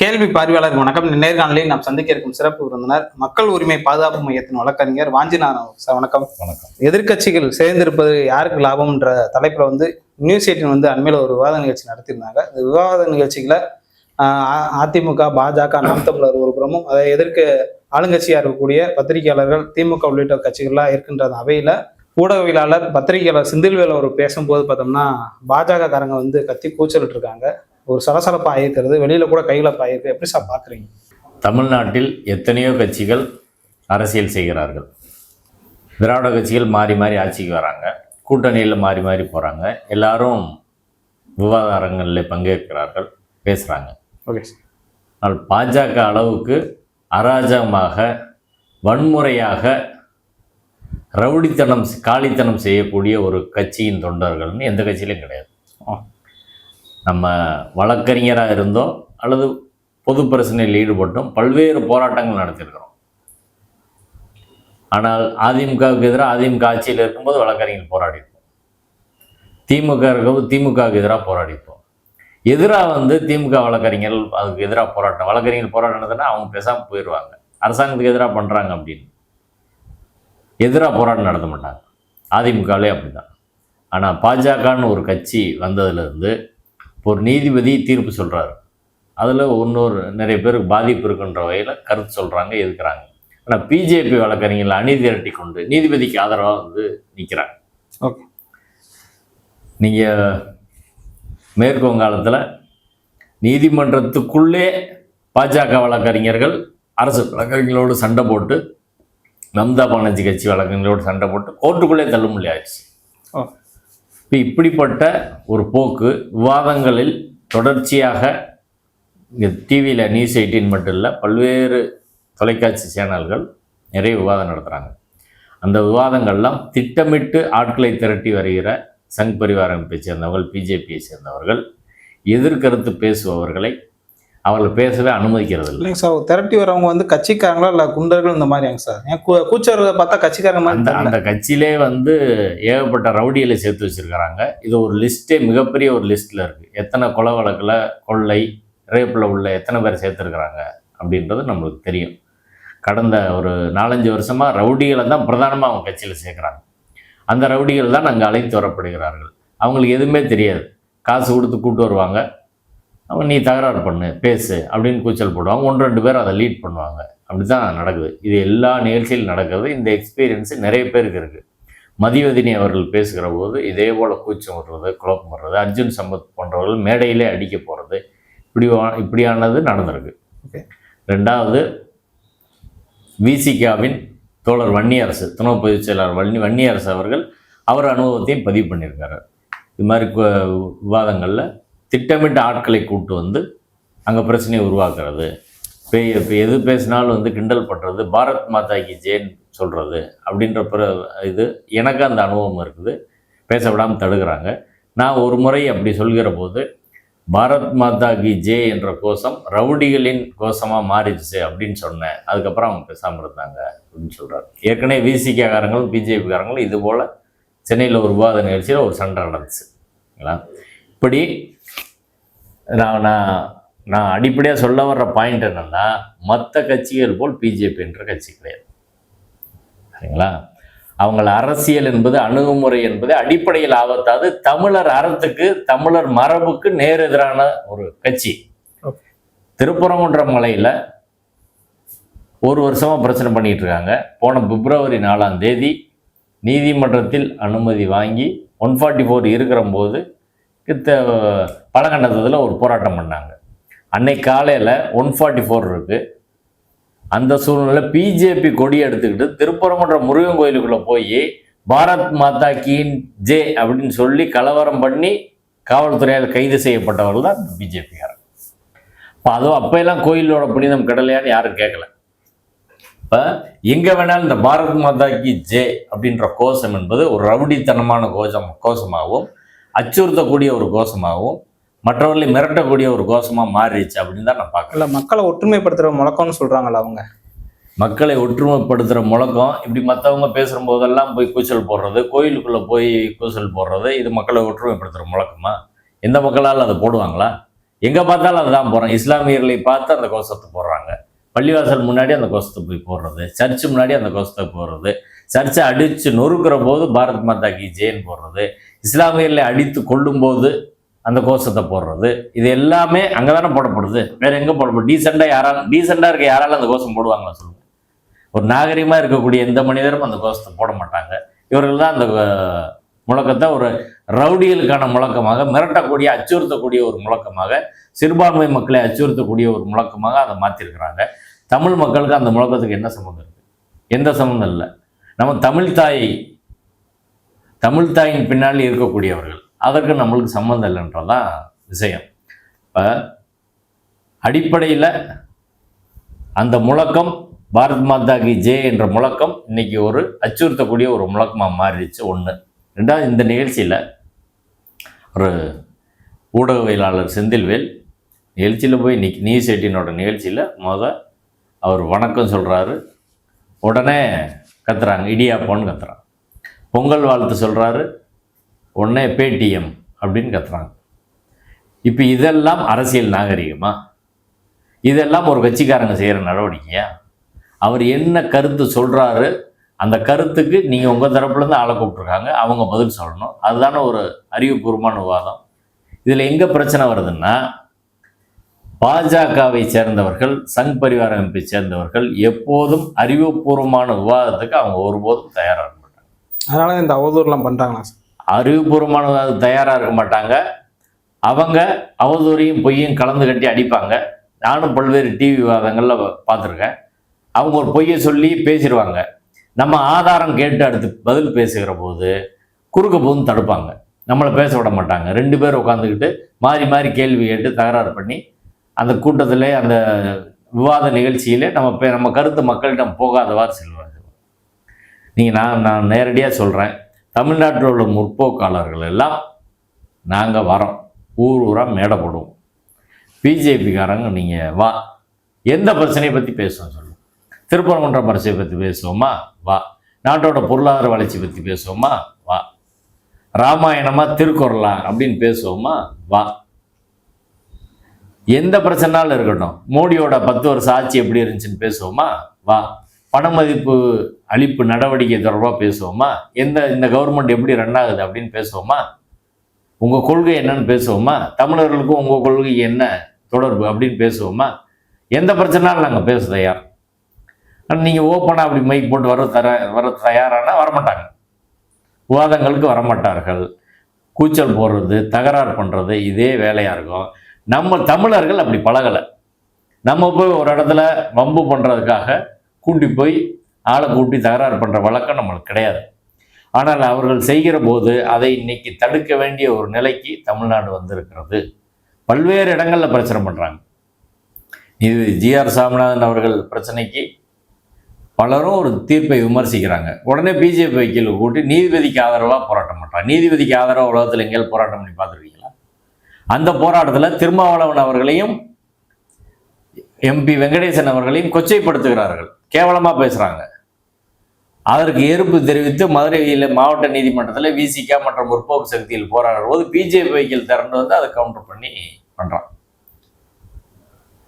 கேள்வி பார்வையாளருக்கு வணக்கம். நேர்காணலில் நாம் சந்திக்க இருக்கும் சிறப்பு விருந்தினர் மக்கள் உரிமை பாதுகாப்பு மையத்தின் வழக்கறிஞர் வாஞ்சிநாதன் சார் வணக்கம். வணக்கம். எதிர்க்கட்சிகள் சேர்ந்திருப்பது யாருக்கு லாபம்ன்ற தலைப்புல வந்து நியூஸ் எயிட்டின் வந்து அண்மையில் ஒரு விவாத நிகழ்ச்சி நடத்தியிருந்தாங்க. இந்த விவாத நிகழ்ச்சிகளை அதிமுக பாஜக நாம் தமிழர் ஒரு புறமும் அதை எதிர்க்க ஆளுங்கட்சியா இருக்கக்கூடிய பத்திரிகையாளர்கள் திமுக உள்ளிட்ட கட்சிகள்லாம் இருக்கின்ற அந்த அவையில ஊடகவியலாளர் பத்திரிகையாளர் செந்தில்வேல் அவர் பேசும்போது பார்த்தோம்னா பாஜக காரங்க வந்து கத்தி கூச்சலிட்டு இருக்காங்க ஒரு சலசலப்பா ஆயிருக்கிறது வெளியில கூட கையிலப்பா ஆயிருக்கு எப்படி சார் பாக்குறீங்க? தமிழ்நாட்டில் எத்தனையோ கட்சிகள் அரசியல் செய்கிறார்கள். திராவிட கட்சிகள் மாறி மாறி ஆட்சிக்கு வராங்க. கூட்டணியில் மாறி மாறி போகிறாங்க எல்லாரும் விவாத அரங்களில் பங்கேற்கிறார்கள் பேசுகிறாங்க ஓகே சார். ஆனால் பாஜக அளவுக்கு அராஜகமாக வன்முறையாக ரவுடித்தனம் காலித்தனம் செய்யக்கூடிய ஒரு கட்சியின் தொண்டர்கள்னு எந்த கட்சியிலும் கிடையாது. நம்ம வழக்கறிஞராக இருந்தோ அல்லது பொது பிரச்சனையில் ஈடுபட்டும் பல்வேறு போராட்டங்கள் நடத்தியிருக்கிறோம். ஆனால் அதிமுகவுக்கு எதிராக அதிமுக ஆட்சியில் இருக்கும்போது வழக்கறிஞர் போராடிப்போம் திமுக இருக்கும்போது திமுகவுக்கு எதிராக போராடிப்போம் எதிராக வந்து திமுக வழக்கறிஞர்கள் அதுக்கு எதிராக போராட்டம் வழக்கறிஞர் போராட்டம் அவங்க பேசாமல் போயிடுவாங்க. அரசாங்கத்துக்கு எதிராக பண்ணுறாங்க அப்படின்னு. எதிராக போராட்டம் நடத்த மாட்டாங்க. அதிமுகலே அப்படிதான். ஆனால் பாஜகன்னு ஒரு கட்சி வந்ததுலேருந்து ஒரு நீதிபதி தீர்ப்பு சொல்கிறாரு அதில் இன்னொரு நிறைய பேருக்கு பாதிப்பு இருக்குன்ற வகையில் கருத்து சொல்கிறாங்க எதுக்குறாங்க. ஆனால் பிஜேபி வழக்கறிஞர்கள் அணி திரட்டி கொண்டு நீதிபதிக்கு ஆதரவாக வந்து நிற்கிறாங்க ஓகே. நீங்கள் மேற்கு வங்காளத்தில் நீதிமன்றத்துக்குள்ளே பாஜக வழக்கறிஞர்கள் அரசு வழக்கறிஞர்களோடு சண்டை போட்டு மம்தா பானர்ஜி கட்சி வழக்கறிஞர்களோடு சண்டை போட்டு கோர்ட்டுக்குள்ளே தள்ளுமுள்ளி ஆயிடுச்சு. ஓ இப்போ இப்படிப்பட்ட ஒரு போக்கு விவாதங்களில் தொடர்ச்சியாக இங்கே டிவியில் நியூஸ் எயிட்டின் மட்டும் இல்லை பல்வேறு தொலைக்காட்சி சேனல்கள் நிறைய விவாதம் நடத்துகிறாங்க அந்த விவாதங்கள்லாம் திட்டமிட்டு ஆட்களை திரட்டி வருகிற சங் பரிவார் அமைப்பை சேர்ந்தவர்கள் பிஜேபியை சேர்ந்தவர்கள் எதிர்கருத்து பேசுபவர்களை அவர்கள் பேசவே அனுமதிக்கிறது இல்லை. சார் திரட்டி வரவங்க வந்து கட்சிக்காரங்களா இல்ல குண்டர்கள் இந்த மாதிரியாங்க சார்? ஏன் கூச்சவர்களை பார்த்தா கட்சிக்காரங்க மாதிரி அந்த கட்சியிலே வந்து ஏகப்பட்ட ரவுடிகளை சேர்த்து வச்சிருக்கிறாங்க. இது ஒரு லிஸ்ட்டே மிகப்பெரிய ஒரு லிஸ்ட்டில் இருக்குது எத்தனை கொலை வழக்கில் கொள்ளை ரேப்பில் உள்ள எத்தனை பேர் சேர்த்துருக்குறாங்க அப்படின்றது நம்மளுக்கு தெரியும். கடந்த ஒரு நாலஞ்சு வருஷமாக ரவுடிகளை தான் பிரதானமாக அவங்க கட்சியில் சேர்க்குறாங்க. அந்த ரவுடிகள் தான் அங்கே அழைத்து வரப்படுகிறார்கள். அவங்களுக்கு எதுவுமே தெரியாது. காசு கொடுத்து கூட்டு வருவாங்க. அவங்க நீ தகராறு பண்ணு பேசு அப்படின்னு கூச்சல் போடுவாங்க. ஒன்று ரெண்டு பேர் அதை லீட் பண்ணுவாங்க. அப்படி தான் நடக்குது. இது எல்லா நிகழ்ச்சியிலும் நடக்கிறது. இந்த எக்ஸ்பீரியன்ஸு நிறைய பேருக்கு இருக்குது மதிவதினி அவர்கள் பேசுகிற போது இதே போல் கூச்சம் வர்றது குழப்பம் வர்றது அர்ஜுன் சம்பத் போன்றவர்கள் மேடையிலே அடிக்க போகிறது இப்படி இப்படியானது நடந்திருக்கு. ரெண்டாவது விசிகாவின் தோழர் வன்னியரசு துணை பொதுச் செயலாளர் வன்னி வன்னியரசு அவர்கள் அவர் அனுபவத்தையும் பதிவு பண்ணியிருக்காரு. இது மாதிரி விவாதங்களில் திட்டமிட்ட ஆட்களை கூட்டு வந்து அங்கே பிரச்சனையை உருவாக்குறது. இப்போ இப்போ எது பேசினாலும் வந்து கிண்டல் பண்ணுறது பாரத் மாதா கி ஜெயின் சொல்கிறது அப்படின்ற பிற இது எனக்கு அந்த அனுபவம் இருக்குது. பேச விடாமல் தடுக்கிறாங்க. நான் ஒரு முறை அப்படி சொல்கிற போது பாரத் மாதா கி ஜே என்ற கோஷம் ரவுடிகளின் கோஷமாக மாறிடுச்சு அப்படின்னு சொன்னேன். அதுக்கப்புறம் அவங்க பேசாமல் இருந்தாங்க அப்படின்னு சொல்கிறார் ஏற்கனவே விசிகேகாரங்களும் பிஜேபிக்காரங்களும் இது போல் சென்னையில் ஒரு விவாத நிகழ்ச்சியில் ஒரு சண்டை நடந்துச்சுங்களா இப்படி நான் நான் நான் அடிப்படையாக சொல்ல வர்ற பாயிண்ட் என்னென்னா மற்ற கட்சிகள் போல் பிஜேபி என்ற கட்சி கிடையாது. சரிங்களா? அவங்கள அரசியல் என்பது அணுகுமுறை என்பது அடிப்படையில் ஆபத்தாது தமிழர் அறத்துக்கு தமிழர் மரபுக்கு நேர் எதிரான ஒரு கட்சி. திருப்பரங்குன்ற மலையில் ஒரு வருஷமாக பிரச்சனை பண்ணிகிட்டு இருக்காங்க. போன பிப்ரவரி நாலாம் தேதி நீதிமன்றத்தில் அனுமதி வாங்கி ஒன் ஃபார்ட்டி ஃபோர் இருக்கிற போது பழங்கண்டத்தில் ஒரு போராட்டம் பண்ணாங்க. அன்னைக்கு காலையில் ஒன் ஃபார்ட்டி ஃபோர் இருக்குது அந்த சூழ்நிலை பிஜேபி கொடி எடுத்துக்கிட்டு திருப்பரங்குன்ற முருகன் கோயிலுக்குள்ளே போய் பாரத் மாதா கீன் ஜே அப்படின்னு சொல்லி கலவரம் பண்ணி காவல்துறையால் கைது செய்யப்பட்டவர்கள் தான் பிஜேபிக்காரர் இப்போ அதுவும் அப்போயெல்லாம் கோயிலோட புனிதம் கிடலையான்னு யாரும் கேட்கல இப்போ எங்கே வேணாலும் இந்த பாரத் மாதா கி ஜே அப்படின்ற கோஷம் என்பது ஒரு ரவுடித்தனமான கோஷம் கோஷமாகவும் அச்சுறுத்தக்கூடிய ஒரு கோஷமாகவும் மற்றவர்களை மிரட்டக்கூடிய ஒரு கோஷமாக மாறிடுச்சு அப்படின்னு தான் நான் பார்க்குறேன். இல்ல மக்களை ஒற்றுமைப்படுத்துற முழக்கம்னு சொல்றாங்கல்ல அவங்க. மக்களை ஒற்றுமைப்படுத்துகிற முழக்கம் இப்படி மற்றவங்க பேசுகிற போதெல்லாம் போய் கூச்சல் போடுறது கோயிலுக்குள்ளே போய் கூச்சல் போடுறது இது மக்களை ஒற்றுமைப்படுத்துகிற முழக்கமா? எந்த மக்களால் அதை போடுவாங்களா? எங்கே பார்த்தாலும் அதுதான் போகிறோம் இஸ்லாமியர்களை பார்த்து அந்த கோஷத்தை போடுறாங்க. பள்ளிவாசல் முன்னாடி அந்த கோஷத்தை போய் போடுறது சர்ச்சு முன்னாடி அந்த கோஷத்தை போடுறது சர்ச்சை அடித்து நொறுக்கிற போது பாரத் மாதா கி ஜெயின் போடுறது இஸ்லாமியர்களை அடித்து கொல்லும்போது அந்த கோஷத்தை போடுறது. இது எல்லாமே அங்கே தானே போடப்படுது. வேற எங்கே போடப்படும் டீசெண்டாக யாரால் டீசெண்டாக இருக்க யாராலும் அந்த கோஷம் போடுவாங்களா சொல்லுங்கள் ஒரு நாகரிகமாக இருக்கக்கூடிய எந்த மனிதரும் அந்த கோஷத்தை போட மாட்டாங்க. இவர்கள் தான் அந்த முழக்கத்தை ஒரு ரவுடிகளுக்கான முழக்கமாக மிரட்டக்கூடிய அச்சுறுத்தக்கூடிய ஒரு முழக்கமாக சிறுபான்மை மக்களை அச்சுறுத்தக்கூடிய ஒரு முழக்கமாக அதை மாற்றிருக்கிறாங்க தமிழ் மக்களுக்கு அந்த முழக்கத்துக்கு என்ன சம்மந்தம் இருக்குது எந்த சம்மந்தம் இல்லை. நம்ம தமிழ் தாய் தமிழ் தாயின் பின்னால் இருக்கக்கூடியவர்கள். அதற்கு நம்மளுக்கு சம்மந்தம் இல்லைன்றதான் விஷயம். இப்போ அடிப்படையில் அந்த முழக்கம் பாரத் மாதா கி ஜே என்ற முழக்கம் இன்னைக்கு ஒரு அச்சுறுத்தக்கூடிய ஒரு முழக்கமாக மாறிடுச்சு ஒன்று ரெண்டாவது இந்த நிகழ்ச்சியில் ஒரு ஊடகவியலாளர் செந்தில்வேல் நிகழ்ச்சியில் போய் நிக் நீ செட்டினோட நிகழ்ச்சியில் முத அவர் வணக்கம் சொல்கிறாரு உடனே கத்துறாங்க இடியாப்போன்னு கத்துறாங்க. பொங்கல் வாழ்த்து சொல்கிறாரு உடனே பேடிஎம் அப்படின்னு கத்துறாங்க. இப்போ இதெல்லாம் அரசியல் நாகரிகமா? இதெல்லாம் ஒரு கட்சிக்காரங்க செய்கிற நடவடிக்கையா? அவர் என்ன கருத்து சொல்கிறாரு அந்த கருத்துக்கு நீங்கள் உங்கள் தரப்புலேருந்து ஆளை கூப்பிட்ருக்காங்க அவங்க பதில் சொல்லணும். அதுதானே ஒரு அறிவுபூர்வமான விவாதம். இதில் எங்கே பிரச்சனை வருதுன்னா பாஜகவை சேர்ந்தவர்கள் சங் பரிவார அமைப்பை சேர்ந்தவர்கள் எப்போதும் அறிவுபூர்வமான விவாதத்துக்கு அவங்க ஒருபோதும் தயாராக அதனால இந்த அவதூறுலாம் பண்றாங்களா சார்? அறிவுபூர்வமான தயாராக இருக்க மாட்டாங்க. அவங்க அவதூறையும் பொய்யும் கலந்து கட்டி அடிப்பாங்க. நானும் பல்வேறு டிவி விவாதங்களில் பார்த்துருக்கேன். அவங்க ஒரு பொய்யை சொல்லி பேசிடுவாங்க நம்ம ஆதாரம் கேட்டு அடுத்து பதில் பேசுகிற போது குறுக்க போதும் தடுப்பாங்க. நம்மளை பேச விட மாட்டாங்க. ரெண்டு பேர் உட்காந்துக்கிட்டு மாறி மாறி கேள்வி கேட்டு தகராறு பண்ணி அந்த கூட்டத்தில் அந்த விவாத நிகழ்ச்சியிலே நம்ம நம்ம கருத்து மக்களிடம் போகாதவாறு செல்வாங்க. நீங்கள் நான் நான் நேரடியாக சொல்கிறேன் தமிழ்நாட்டில் உள்ள முற்போக்காளர்கள் எல்லாம் நாங்கள் வரோம். ஊர் ஊராக மேடை போடுவோம். பிஜேபிக்காரங்க நீங்கள் வா. எந்த பிரச்சனையை பற்றி பேசுவோம் சொல்லுவோம் திருப்பரங்குன்ற பிரச்சனையை பற்றி பேசுவோமா? வா. நாட்டோட பொருளாதார வளர்ச்சி பற்றி பேசுவோமா? வா. ராமாயணமாக திருக்குறளா அப்படின்னு பேசுவோமா? வா. எந்த பிரச்சனாலும் இருக்கட்டும். மோடியோட பத்து வருஷம் ஆட்சி எப்படி இருந்துச்சுன்னு பேசுவோமா? வா. பணமதிப்பு அளிப்பு நடவடிக்கை தொடர்பாக பேசுவோமா? எந்த இந்த கவர்மெண்ட் எப்படி ரன் ஆகுது அப்படின்னு பேசுவோமா? உங்கள் கொள்கை என்னன்னு பேசுவோமா? தமிழர்களுக்கும் உங்கள் கொள்கை என்ன தொடர்பு அப்படின்னு பேசுவோமா? எந்த பிரச்சனைனாலும் நாங்கள் பேச தயார். ஆனால் நீங்கள் ஓப்பனாக அப்படி மைக் போட்டு வர தர வர தயாரானா வரமாட்டாங்க. விவாதங்களுக்கு வரமாட்டார்கள். கூச்சல் போடுறது தகராறு பண்ணுறது இதே வேலையாக இருக்கும். நம்ம தமிழர்கள் அப்படி பழகலை. நம்ம போய் ஒரு இடத்துல வம்பு பண்ணுறதுக்காக கூட்டி போய் ஆளை கூட்டி தகராறு பண்ணுற வழக்கம் நம்மளுக்கு கிடையாது. ஆனால் அவர்கள் செய்கிற போது அதை இன்னைக்கு தடுக்க வேண்டிய ஒரு நிலைக்கு தமிழ்நாடு வந்திருக்கிறது. பல்வேறு இடங்களில் பிரச்சனை பண்ணுறாங்க இது ஜிஆர் சாமிநாதன் அவர்கள் பிரச்சனைக்கு பலரும் ஒரு தீர்ப்பை விமர்சிக்கிறாங்க. உடனே பிஜேபி வக்கீல் கூட்டி நீதிபதிக்கு ஆதரவாக போராட்டம் பண்ணுறாங்க நீதிபதிக்கு ஆதரவாக உலகத்தில் எங்கேயாவது போராட்டம் பண்ணி பார்த்துருக்கீங்களா? அந்த போராட்டத்தில் திருமாவளவன் அவர்களையும் எம்பி வெங்கடேசன் அவர்களையும் கொச்சைப்படுத்துகிறார்கள். கேவலமாக பேசுகிறாங்க அதற்கு எதிர்ப்பு தெரிவித்து மதுரையில் மாவட்ட நீதிமன்றத்தில் விசிகா மற்ற முற்போக்கு சக்தியில் போராடுற போது பிஜேபி வைக்கல் திறந்து வந்து அதை கவுண்டர் பண்ணி பண்ணுறான்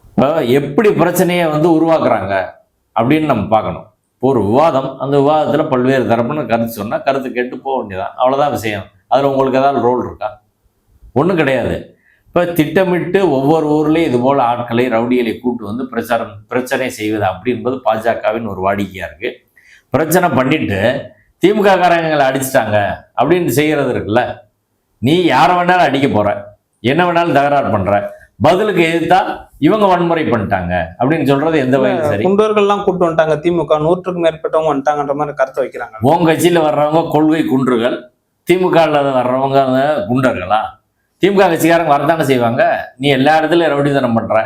இப்போ எப்படி பிரச்சனையை வந்து உருவாக்குறாங்க அப்படின்னு நம்ம பார்க்கணும். இப்போ ஒரு விவாதம் அந்த விவாதத்தில் பல்வேறு தரப்புன்னு கருத்து சொன்னால் கருத்து கேட்டு போக வேண்டியதான் அவ்வளோதான் விஷயம். அதில் உங்களுக்கு ஏதாவது ரோல் இருக்கா? ஒன்றும் கிடையாது. இப்போ திட்டமிட்டு ஒவ்வொரு ஊர்லேயும் இது போல் ஆட்களை ரவுடிகளை கூட்டு வந்து பிரச்சாரம் பிரச்சனை செய்வது அப்படி என்பது பாஜகவின் ஒரு வாடிக்கையாக இருக்குது பிரச்சனை பண்ணிட்டு திமுக காரங்களை அடிச்சிட்டாங்க அப்படின்னு செய்கிறது இருக்குல்ல. நீ யாரை வேணாலும் அடிக்க போற. என்ன வேணாலும் தகராறு பண்ற. பதிலுக்கு எதிர்த்தா இவங்க வன்முறை பண்ணிட்டாங்க அப்படின்னு சொல்றது எந்த வகையில் சரி. குண்டர்கள்லாம் கூட்டு வந்துட்டாங்க. திமுக நூற்றுக்கும் மேற்பட்டவங்க வந்துட்டாங்கன்ற மாதிரி கருத்தை வைக்கிறாங்க. உன் கட்சியில் வர்றவங்க கொள்கை குன்றுகள் திமுகவில் வர்றவங்க குண்டர்களா? திமுக கட்சிக்காரங்க வரதானே செய்வாங்க? நீ எல்லா இடத்துலையும் ரவுடித்தனம் பண்ற.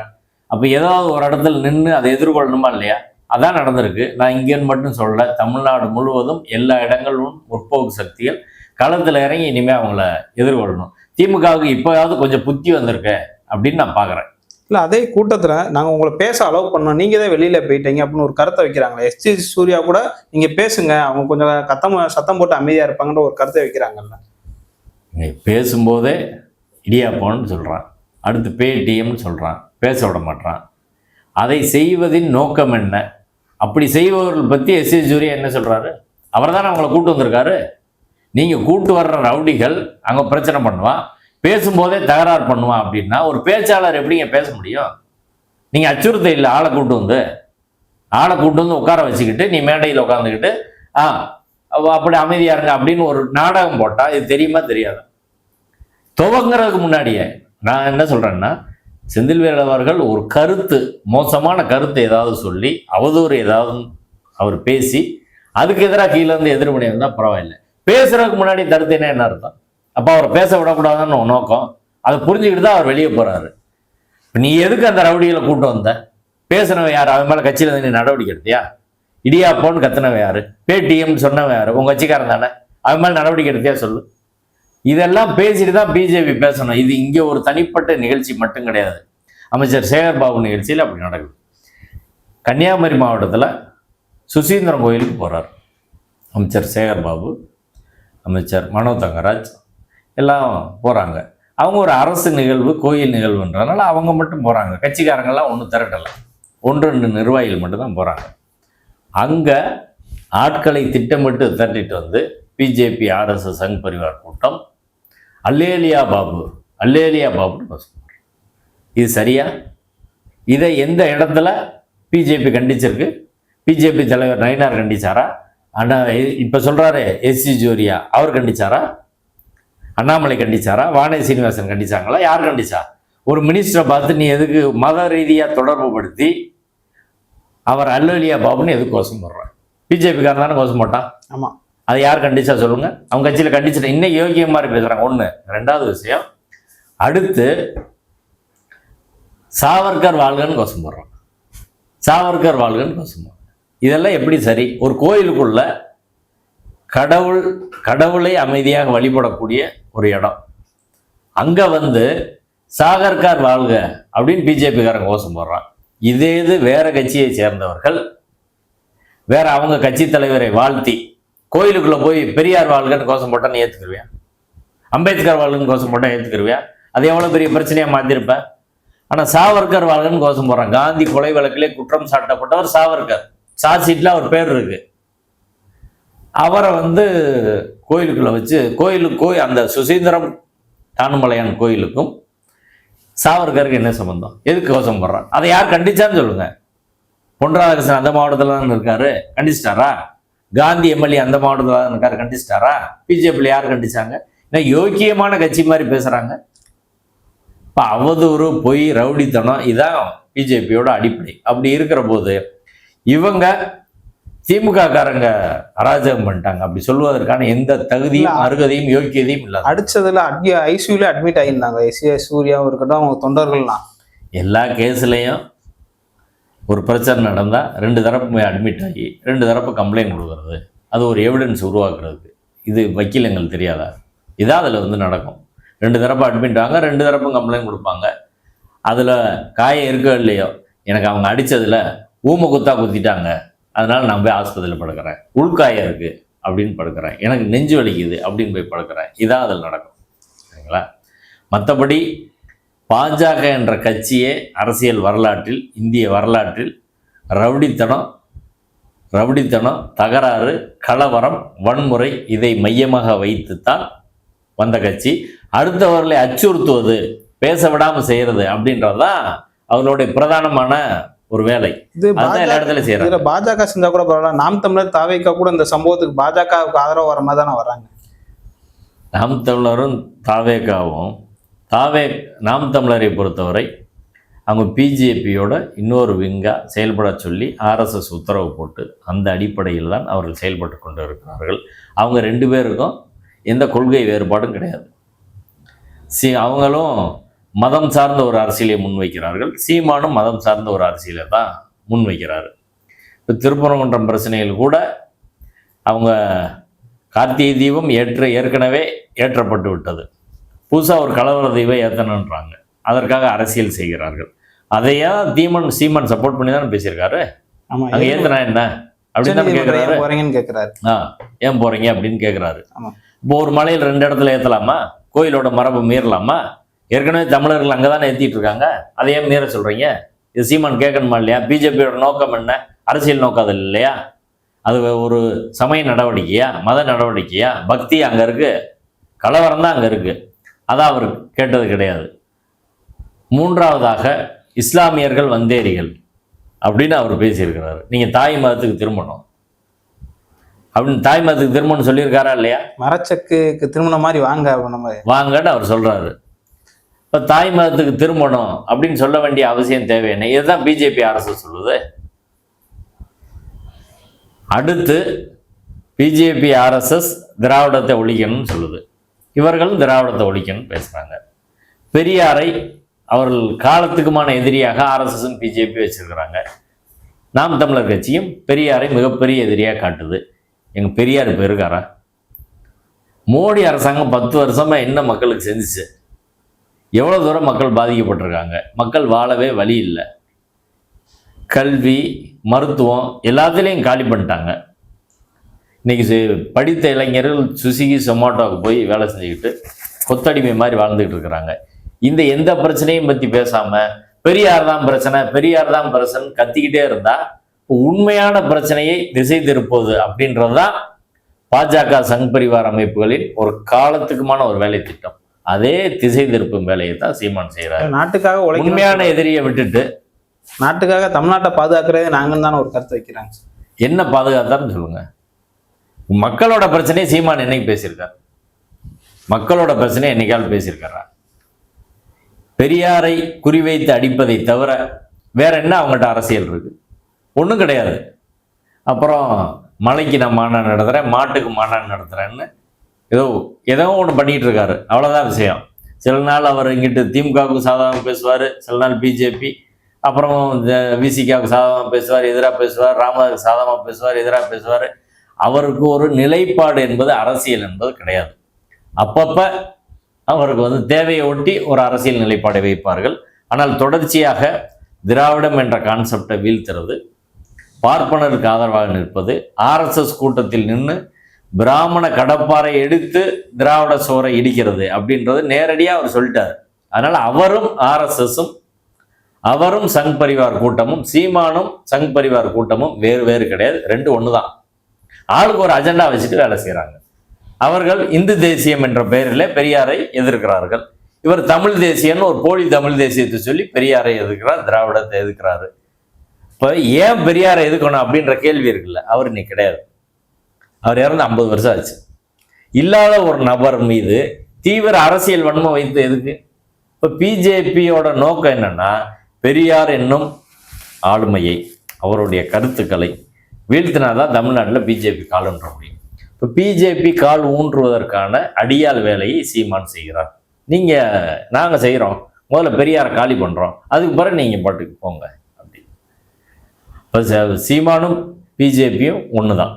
அப்போ ஏதாவது ஒரு இடத்துல நின்று அதை எதிர்கொள்ளணுமா இல்லையா? அதான் நடந்திருக்கு. நான் இங்கேன்னு மட்டும் சொல்லல தமிழ்நாடு முழுவதும் எல்லா இடங்களிலும் முற்போக்கு சக்திகள் களத்தில் இறங்கி இனிமேல் அவங்கள எதிர்கொள்ளணும். திமுகவுக்கு இப்போயாவது கொஞ்சம் புத்தி வந்திருக்கு அப்படின்னு நான் பார்க்குறேன் இல்ல அதே கூட்டத்துல நாங்க உங்களை பேச அலோவ் பண்ணோம். நீங்க தான் வெளியில போயிட்டீங்க அப்படின்னு ஒரு கருத்தை வைக்கிறாங்க எஸ்டி சூர்யா கூட நீங்க பேசுங்க. அவங்க கொஞ்சம் கத்தம் சத்தம் போட்டு அமைதியா இருப்பாங்கன்ற ஒரு கருத்தை வைக்கிறாங்கல்ல. நீ பேசும்போதே இடியாப்போன்னு சொல்கிறான் அடுத்து பேடிஎம்னு சொல்கிறான் பேச விட மாட்டான் அதை செய்வதின் நோக்கம் என்ன? அப்படி செய்பவர்கள் பற்றி எஸ் எஸ் ஜூரியா என்ன சொல்கிறாரு அவர் தானே அவங்கள கூட்டு வந்திருக்காரு? நீங்கள் கூட்டு வர்ற ரவுடிகள் அங்கே பிரச்சனை பண்ணுவான் பேசும்போதே தகராறு பண்ணுவான் அப்படின்னா ஒரு பேச்சாளர் எப்படிங்க பேச முடியும்? நீங்கள் அச்சுறுத்த இல்லை ஆளை கூட்டு வந்து. ஆளை கூட்டு வந்து உட்கார வச்சுக்கிட்டு நீ மேடையில் உட்காந்துக்கிட்டு ஆ அப்படி அமைதியாக இருங்க அப்படின்னு ஒரு நாடகம் போட்டால் இது தெரியுமா தெரியாது? துவங்குறதுக்கு முன்னாடியே நான் என்ன சொல்கிறேன்னா செந்தில்வேல் அவர்கள் ஒரு கருத்து மோசமான கருத்து ஏதாவது சொல்லி அவதூறு ஏதாவது அவர் பேசி அதுக்கு எதிராக கீழே இருந்து எதிர்மணி இருந்தால் பரவாயில்ல. பேசுகிறதுக்கு முன்னாடி தடுத்தேன்னா என்ன அர்த்தம்? அப்போ அவரை பேச விடக்கூடாதுன்னு நோக்கம். அதை புரிஞ்சுக்கிட்டு தான் அவர் வெளியே போகிறாரு இப்போ நீ எதுக்கு அந்த ரவுடிகளை கூட்டம் வந்த? பேசுனவன் யார்? அவன் மேலே கட்சியில் இருந்து நீ நடவடிக்கை எடுத்தியா? இடியாப்போன்னு கத்துனவன் யார்? பேடிஎம்னு சொன்னவன் யார்? உங்கள் கட்சிக்காரன் தானே? அவன் மேலே நடவடிக்கை எடுத்தியா சொல்லு. இதெல்லாம் பேசிட்டு தான் பிஜேபி பேசணும். இது இங்கே ஒரு தனிப்பட்ட நிகழ்ச்சி மட்டும் கிடையாது. அமைச்சர் சேகர்பாபு நிகழ்ச்சியில் அப்படி நடக்குது. கன்னியாகுமரி மாவட்டத்தில் சுசீந்திரம் கோயிலுக்கு போகிறார் அமைச்சர் சேகர்பாபு அமைச்சர் மனோ தங்கராஜ் எல்லாம் போகிறாங்க அவங்க ஒரு அரசு நிகழ்வு கோயில் நிகழ்வுன்றதுனால அவங்க மட்டும் போகிறாங்க கட்சிக்காரங்கெல்லாம் ஒன்றும் திரட்டலை. ஒன்று ரெண்டு நிர்வாகிகள் மட்டும்தான் போகிறாங்க அங்கே ஆட்களை திட்டமிட்டு திரட்டிட்டு வந்து பிஜேபி ஆர்எஸ்எஸ் சங் பரிவார் கூட்டம் அல்லேலியா பாபு அல்லேலியா பாபுன்னு இது சரியா? இதை எந்த இடத்துல பிஜேபி கண்டிச்சிருக்கு? பிஜேபி தலைவர் நயினார் கண்டிச்சாரா? அண்ணா இப்போ சொல்கிறாரு எஸ்சி ஜோரியா அவர் கண்டிச்சாரா? அண்ணாமலை கண்டிச்சாரா? வானே சீனிவாசன் கண்டிச்சாங்களா? யார் கண்டிச்சா? ஒரு மினிஸ்டரை பார்த்து நீ எதுக்கு மத ரீதியாக தொடர்பு படுத்தி அவர் அல்லலியா பாபுன்னு எதுக்கு கோஷம் போடுறான் பிஜேபிக்காரன் தானே கோஷம் போட்டான். ஆமாம் அதை யார் கண்டிச்சா சொல்லுங்க? அவங்க கட்சியில் கண்டிச்சுட்டு இன்னும் யோகியம் மாதிரி பேசுறாங்க. ஒன்று ரெண்டாவது விஷயம் அடுத்து சாவர்கர் வாழ்கன்னு கோஷம் போடுறான் சாவர்கர் வாழ்கன்னு கோஷம் போடுறான் இதெல்லாம் எப்படி சரி? ஒரு கோயிலுக்குள்ள கடவுள் கடவுளை அமைதியாக வழிபடக்கூடிய ஒரு இடம். அங்கே வந்து சாகர்கார் வாழ்க அப்படின்னு பிஜேபிக்காரன் கோஷம் போடுறான். இதே இது வேற கட்சியை சேர்ந்தவர்கள் வேற அவங்க கட்சி தலைவரை வாழ்த்தி கோயிலுக்குள்ள போய் பெரியார் வாழ்கன்னு கோஷம் போட்டா நீ ஏத்துக்கிருவியா? அம்பேத்கர் வாழ்கன்னு கோஷம் போட்டா ஏத்துக்கிருவியா? அது எவ்வளவு பெரிய பிரச்சனையா மாத்திருப்ப? ஆனா சாவர்கர் வாழ்கன்னு கோஷம் போடுறான். காந்தி கொலை வழக்கிலே குற்றம் சாட்டப்பட்டவர் சாவர்கர். சார்ஜ் ஷீட்ல அவர் பேர் இருக்கு. அவரை வந்து கோயிலுக்குள்ள வச்சு கோயிலுக்கு கோயில் அந்த சுசீந்திரம் தானுமலையான் கோயிலுக்கும் சாவர்கருக்கு என்ன சம்பந்தம்? எதுக்கு கோஷம் போடுறான்? அதை யார் கண்டிச்சான்னு சொல்லுங்க. பொன் ராதாகிருஷ்ணன் அந்த மாவட்டத்தில் தான் இருக்காரு. கண்டிச்சிட்டாரா? காந்தி எம்எல்ஏ அந்த மாவட்டத்தில் இருக்காரு கண்டிச்சிட்டாரா? பிஜேபியில் யார் கண்டிச்சாங்க? ஏன்னா யோக்கியமான கட்சி மாதிரி பேசுறாங்க. இப்போ அவதூறு பொய் ரவுடித்தனம் இதான் பிஜேபியோட அடிப்படை. அப்படி இருக்கிற போது இவங்க திமுக காரங்க அராஜகம் பண்ணிட்டாங்க. அப்படி சொல்வதற்கான எந்த தகுதியும். அருகதையும் யோக்கியதையும் இல்லை அடிச்சதுல அட்மி ஐசியூல அட்மிட் ஆகியிருந்தாங்க. ஏ சூர்யாவும் இருக்கட்டும் அவங்க தொண்டர்கள்லாம். எல்லா கேஸ்லையும் ஒரு பிரச்சனை நடந்தால் ரெண்டு தரப்புமே அட்மிட் ஆகி ரெண்டு தரப்பு கம்ப்ளைண்ட் கொடுக்குறது. அது ஒரு எவிடன்ஸ் உருவாக்குறதுக்கு. இது வக்கீல் எங்களுக்கு தெரியாதா? இதான் அதில் வந்து நடக்கும். ரெண்டு தரப்பு அட்மிட் ஆக ரெண்டு தரப்பும் கம்ப்ளைண்ட் கொடுப்பாங்க. அதில் காயம் இருக்கோ இல்லையோ எனக்கு அவங்க அடித்ததில் ஊமை குத்தா குத்திட்டாங்க. அதனால் நான் போய் ஆஸ்பத்திரியில் படுக்கிறேன். உள்காயம் இருக்குது அப்படின்னு படுக்கிறேன். எனக்கு நெஞ்சு வலிக்குது அப்படின்னு போய் படுக்கிறேன். இதான் அதில் நடக்கும். சரிங்களா? மற்றபடி பாஜக என்ற கட்சியே அரசியல் வரலாற்றில் இந்திய வரலாற்றில் ரவுடித்தனம் ரவுடித்தனம் தகராறு கலவரம் வன்முறை இதை மையமாக வைத்துத்தான் வந்த கட்சி. அடுத்தவர்களை அச்சுறுத்துவது பேச விடாம செய்யறது அப்படின்றதுதான் அவர்களுடைய பிரதானமான ஒரு வேலை. எல்லா பாஜக இடத்துலயும் செய்யறாங்க பாஜக செஞ்சா கூட பரவாயில்ல. நாம் தமிழர் தாவேக்கா கூட இந்த சம்பவத்துக்கு பாஜகவுக்கு ஆதரவு வர மாதிரி தானே வர்றாங்க. நாம் தமிழரும் தாவேக்காவும் தாவே நாம் தமிழரை பொறுத்தவரை அவங்க பிஜேபியோட இன்னொரு விங்கா செயல்பட சொல்லி ஆர்எஸ்எஸ் உத்தரவு போட்டு அந்த அடிப்படையில் தான் அவர்கள் செயல்பட்டு கொண்டு இருக்கிறார்கள் அவங்க ரெண்டு பேருக்கும் எந்த கொள்கை வேறுபாடும் கிடையாது. சி அவங்களும் மதம் சார்ந்த ஒரு அரசியலை முன்வைக்கிறார்கள். சீமானும் மதம் சார்ந்த ஒரு அரசியலை தான் முன்வைக்கிறாரு. இப்போ திருப்பரங்குன்றம் பிரச்சனையில் கூட அவங்க கார்த்திகை தீபம் ஏற்ற ஏற்கனவே ஏற்றப்பட்டு விட்டது. புதுசாக ஒரு கலவர தீபம் ஏற்றணுன்றாங்க அதற்காக அரசியல் செய்கிறார்கள். அதையா தீமன் சீமான் சப்போர்ட் பண்ணி தானே பேசியிருக்காரு அங்கே ஏத்துனா என்ன? அப்படின்னு தானே கேட்குறாரு போறீங்கன்னு கேக்குறாரு. ஆ ஏன் போறீங்க அப்படின்னு கேட்குறாரு. இப்போ ஒரு மலையில் ரெண்டு இடத்துல ஏற்றலாமா கோயிலோட மரபு மீறலாமா? ஏற்கனவே தமிழர்கள் அங்கே தானே ஏற்றிட்டு இருக்காங்க அதை ஏன் மீற சொல்கிறீங்க இது சீமான் கேட்கணுமா இல்லையா? பிஜேபியோட நோக்கம் என்ன? அரசியல் நோக்கம் அது இல்லையா? அது ஒரு சமய நடவடிக்கையா? மத நடவடிக்கையா? பக்தி அங்கே இருக்கு. கலவரம் தான் அங்கே இருக்கு. அதான் அவர் கேட்டது கிடையாது. மூன்றாவதாக இஸ்லாமியர்கள் வந்தேரிகள் அப்படின்னு அவர் பேசியிருக்கிறாரு. நீங்கள் தாய் மதத்துக்கு திரும்பணும். அப்படின்னு தாய் மதத்துக்கு திரும்பணும்னு சொல்லியிருக்காரா இல்லையா? மரச்சக்குக்கு திருமணம் மாதிரி வாங்க நம்ம வாங்கன்னு அவர் சொல்றாரு. இப்போ தாய் மதத்துக்கு திரும்பணும் அப்படின்னு சொல்ல வேண்டிய அவசியம் தேவை என்ன? இதுதான் பிஜேபி அரசு சொல்லுது. அடுத்து பிஜேபி ஆர்எஸ்எஸ் திராவிடத்தை ஒழிக்கணும்னு சொல்லுது. இவர்களும் திராவிடத்தை ஒழிக்கணும்னு பேசுகிறாங்க பெரியாரை அவர்கள் காலத்துக்குமான எதிரியாக ஆர்எஸ்எஸும் பிஜேபி வச்சுருக்கிறாங்க. நாம் தமிழர் கட்சியும் பெரியாரை மிகப்பெரிய எதிரியாக காட்டுது. எங்கள் பெரியார் போயிருக்காரா மோடி அரசாங்கம் பத்து வருஷமாக என்ன மக்களுக்கு செஞ்சிச்சு? எவ்வளோ தூரம் மக்கள் பாதிக்கப்பட்டிருக்காங்க? மக்கள் வாழவே வழி இல்லை. கல்வி மருத்துவம் எல்லாத்துலேயும் காலி பண்ணிட்டாங்க. இன்னைக்கு சு- படித்த இளைஞர்கள் சுசுகி சொமாட்டோவுக்கு போய் வேலை செஞ்சுக்கிட்டு கொத்தடிமை மாதிரி வாழ்ந்துகிட்டு இருக்கிறாங்க. இந்த எந்த பிரச்சனையும் பற்றி பேசாமல் பெரியார் தான் பிரச்சனை பெரியார் தான் பிரச்சனை கத்திக்கிட்டே இருந்தா உண்மையான பிரச்சனையை திசை திருப்புவது அப்படின்றது தான் பாஜக சங் பரிவார் அமைப்புகளின் ஒரு காலத்துக்குமான ஒரு வேலை திட்டம். அதே திசை திருப்பும் வேலையை தான் சீமான் செய்கிறார் நாட்டுக்காக உண்மையான எதிரியை விட்டுட்டு நாட்டுக்காக தமிழ்நாட்டை பாதுகாக்கிறதே நாங்கன்னு தானே ஒரு கருத்து வைக்கிறாங்க. என்ன பாதுகாத்தான்னு சொல்லுங்க. மக்களோட பிரச்சனையை சீமான் என்னைக்கு பேசியிருக்கார்? மக்களோட பிரச்சனையை என்னைக்காவது பேசியிருக்காரா? பெரியாரை குறிவைத்து அடிப்பதை தவிர வேற என்ன அவங்ககிட்ட அரசியல் இருக்கு? ஒன்றும் கிடையாது. அப்புறம் மலைக்கு நான் மாநாடு நடத்துகிறேன் மாட்டுக்கு மாநாடு நடத்துகிறேன்னு ஏதோ ஏதோ ஒன்று பண்ணிட்டு இருக்காரு. அவ்வளோதான் விஷயம். சில நாள் அவர் இங்கிட்டு திமுகவுக்கு சாதகமாக பேசுவார் சில நாள் பிஜேபி. அப்புறம் இந்த விசிகாவுக்கு சாதகமாக பேசுவார் எதிராக பேசுவார் ராமதாவுக்கு சாதகமாக பேசுவார் எதிராக பேசுவார். அவருக்கு ஒரு நிலைப்பாடு என்பது அரசியல் என்பது கிடையாது. அப்பப்போ அவருக்கு வந்து தேவையை ஒட்டி ஒரு அரசியல் நிலைப்பாடை வைப்பார்கள். ஆனால் தொடர்ச்சியாக திராவிடம் என்ற கான்செப்டை வீழ்த்துறது பார்ப்பனருக்கு ஆதரவாக நிற்பது ஆர்எஸ்எஸ் கூட்டத்தில் நின்று பிராமண கடப்பாரை எடுத்து திராவிட சோரை இடிக்கிறது அப்படின்றது நேரடியாக அவர் சொல்லிட்டார். அதனால் அவரும் ஆர்எஸ்எஸும் அவரும் சங் பரிவார் கூட்டமும் சீமானும் சங் பரிவார் கூட்டமும் வேறு வேறு கிடையாது. ரெண்டு ஒன்று தான் ஆளுக்கு ஒரு அஜெண்டா வச்சுட்டு வேலை செய்கிறாங்க அவர்கள் இந்து தேசியம் என்ற பெயரில் பெரியாரை எதிர்க்கிறார்கள். இவர் தமிழ் தேசியம்னு ஒரு போலி தமிழ் தேசியத்தை சொல்லி பெரியாரை எதிர்க்கிறார் திராவிடத்தை எதிர்க்கிறாரு. இப்போ ஏன் பெரியாரை எதுக்கணும் அப்படின்ற கேள்வி இருக்குல்ல? அவர் இன்னைக்கு கிடையாது. அவர் இறந்து ஐம்பது வருஷம் ஆச்சு. இல்லாத ஒரு நபர் மீது தீவிர அரசியல் வன்மம் வைத்து எதுக்கு? இப்போ பிஜேபியோட நோக்கம் என்னன்னா பெரியார் என்னும் ஆளுமையை அவருடைய கருத்துக்களை வீழ்த்தினாதான் தமிழ்நாட்டில் பிஜேபி கால் ஊன்ற முடியும். இப்போ பிஜேபி கால் ஊன்றுவதற்கான அடியாள் வேலையை சீமான் செய்கிறார். நீங்கள் நாங்கள் செய்கிறோம் முதல்ல பெரியாரை காலி பண்ணுறோம் அதுக்கு பிறகு நீங்கள் பாட்டுக்கு போங்க. அப்படி. இப்போ சீமானும் பிஜேபியும் ஒன்று தான்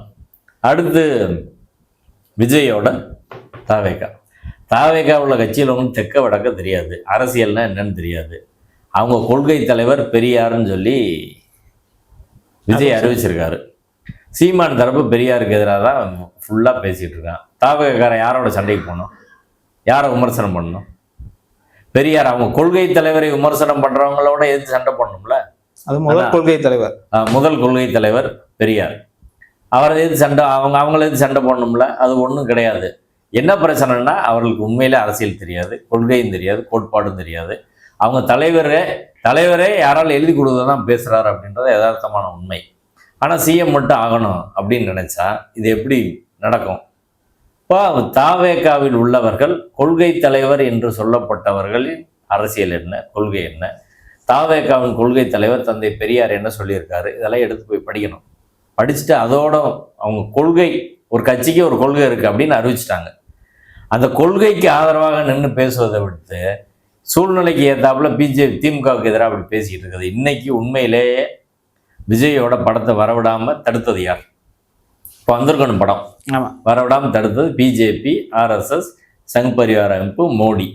அடுத்து விஜயோட தாவேகா. தாவேகா உள்ள கட்சியில் ஒன்றும் தெக்க வடக்க தெரியாது. அரசியல்னா என்னன்னு தெரியாது. அவங்க கொள்கை தலைவர் பெரியாருன்னு சொல்லி விஜய் அறிவிச்சிருக்காரு. சீமான் தரப்பு பெரியாருக்கு எதிராக தான் ஃபுல்லாக பேசிகிட்டு இருக்கான். தாவேக்காரன் யாரோட சண்டைக்கு போகணும்? யாரை விமர்சனம் பண்ணணும்? பெரியார் அவங்க கொள்கை தலைவரை விமர்சனம் பண்ணுறவங்களோட எதிர்த்து சண்டை பண்ணணும்ல அது முதல். கொள்கை தலைவர். முதல் கொள்கை தலைவர் பெரியார். அவரை எதிர்த்து சண்டை அவங்க அவங்கள எதிர்த்து சண்டை போடணும்ல? அது ஒன்றும் கிடையாது. என்ன பிரச்சனைனா அவர்களுக்கு உண்மையிலே அரசியல் தெரியாது கொள்கையும் தெரியாது கோட்பாடும் தெரியாது. அவங்க தலைவரே தலைவரே யாரால் எழுதி கொடுத்து தான் பேசுகிறாரு அப்படின்றது யதார்த்தமான உண்மை. ஆனால் சிஎம் மட்டும் ஆகணும் அப்படின்னு நினச்சா இது எப்படி நடக்கும்? இப்போ தாவேகாவில் உள்ளவர்கள் கொள்கை தலைவர் என்று சொல்லப்பட்டவர்களின் அரசியல் என்ன? கொள்கை என்ன? தாவேகாவின் கொள்கை தலைவர் தந்தை பெரியார் என்ன சொல்லியிருக்காரு? இதெல்லாம் எடுத்து போய் படிக்கணும். படிச்சுட்டு அதோட அவங்க கொள்கை ஒரு கட்சிக்கு ஒரு கொள்கை இருக்குது அப்படின்னு அறிவிச்சிட்டாங்க. அந்த கொள்கைக்கு ஆதரவாக நின்று பேசுவதை விட்டு சூழ்நிலைக்கு ஏற்றாப்புல பிஜேபி திமுகவுக்கு எதிராக அப்படி பேசிக்கிட்டு இருக்குது. இன்னைக்கு உண்மையிலேயே விஜயோட படத்தை வரவிடாம தடுத்தது யார்? இப்போ வந்திருக்கணும் படம். ஆமா. வரவிடாமல் தடுத்தது பிஜேபி ஆர்எஸ்எஸ் சங் பரிவார அமைப்பு மோடி.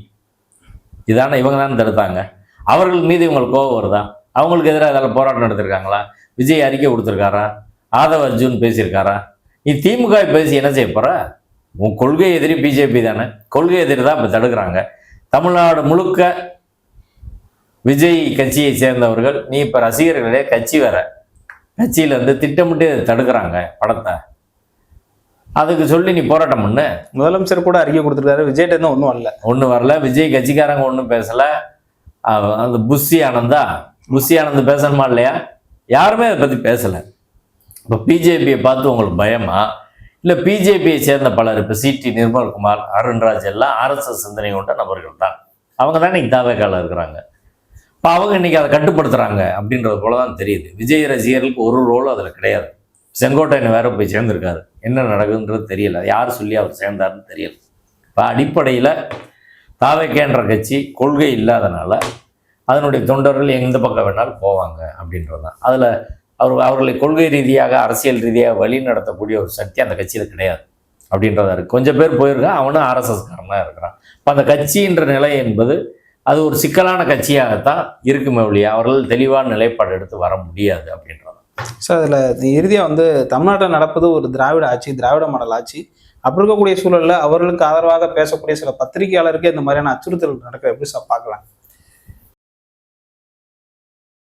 இதான இவங்க தானே தடுத்தாங்க. அவர்கள் மீது இவங்களுக்கு கோபம் வருதா? அவங்களுக்கு எதிராக அதில் போராட்டம் நடத்திருக்காங்களா? விஜய் அறிக்கை கொடுத்துருக்காரா? ஆதவ் அர்ஜுன் பேசியிருக்காரா? நீ திமுக பேசி என்ன செய்ய போற? உன் கொள்கை எதிரி பிஜேபி தானே. கொள்கை எதிரி தான் இப்போ தடுக்கிறாங்க. தமிழ்நாடு முழுக்க விஜய் கட்சியை சேர்ந்தவர்கள் நீ இப்போ ரசிகர்களே கட்சி வேற. கட்சியில இருந்து திட்டமிட்டு தடுக்கிறாங்க படத்தை. அதுக்கு சொல்லி நீ போராட்டம் பண்ணு. முதலமைச்சர் கூட அறிக்கை கொடுத்துருக்காரு. விஜய்கிட்ட இருந்து ஒன்றும் வரல. ஒன்றும் வரல. விஜய் கட்சிக்காரங்க ஒன்றும் பேசலை. அந்த புஷி ஆனந்தா. புஷி ஆனந்த் பேசணுமா இல்லையா? யாருமே அதை பற்றி பேசலை. இப்போ பிஜேபியை பார்த்து உங்களுக்கு பயமா? இல்லை பிஜேபியை சேர்ந்த பலர் இப்போ சிடி நிர்மல்குமார் அருண்ராஜ் எல்லாம் ஆர்எஸ்எஸ் சிந்தனை கொண்ட நபர்கள் தான் அவங்க தான் இன்னைக்கு தாவேக்கால இருக்கிறாங்க. இப்போ அவங்க இன்னைக்கு அதை கட்டுப்படுத்துகிறாங்க அப்படின்றது போல தான் தெரியுது. விஜய் ரசிகர்களுக்கு ஒரு ரோலும் அதில் கிடையாது. செங்கோட்டையன் வேற போய் சேர்ந்திருக்காரு. என்ன நடக்குதுன்றது தெரியல. யார் சொல்லி அவர் சேர்ந்தாருன்னு தெரியல. இப்போ அடிப்படையில் தாவேக்கேன்ற கட்சி கொள்கை இல்லாதனால அதனுடைய தொண்டர்கள் எந்த பக்கம் வேணாலும் போவாங்க அப்படின்றது தான் அதில் அவர் அவர்களை கொள்கை ரீதியாக அரசியல் ரீதியாக வழி நடத்தக்கூடிய ஒரு சக்தி அந்த கட்சியில் கிடையாது அப்படின்றதா இருக்குது கொஞ்சம் பேர் போயிருக்கான் அவனும் ஆர்எஸ்எஸ்காரனாக இருக்கிறான். இப்போ அந்த கட்சின்ற நிலை என்பது அது ஒரு சிக்கலான கட்சியாகத்தான் இருக்குமே ஒழிய அவர்கள் தெளிவான நிலைப்பாடு எடுத்து வர முடியாது அப்படின்றது சார் அதில் இறுதியாக வந்து தமிழ்நாட்டில் நடப்பது ஒரு திராவிட ஆட்சி திராவிட மாடல் ஆட்சி. அப்படி இருக்கக்கூடிய சூழல்ல அவர்களுக்கு ஆதரவாக பேசக்கூடிய சில பத்திரிகையாளருக்கே இந்த மாதிரியான அச்சுறுத்தல் நடக்க எப்படி சார் பார்க்கலாம்?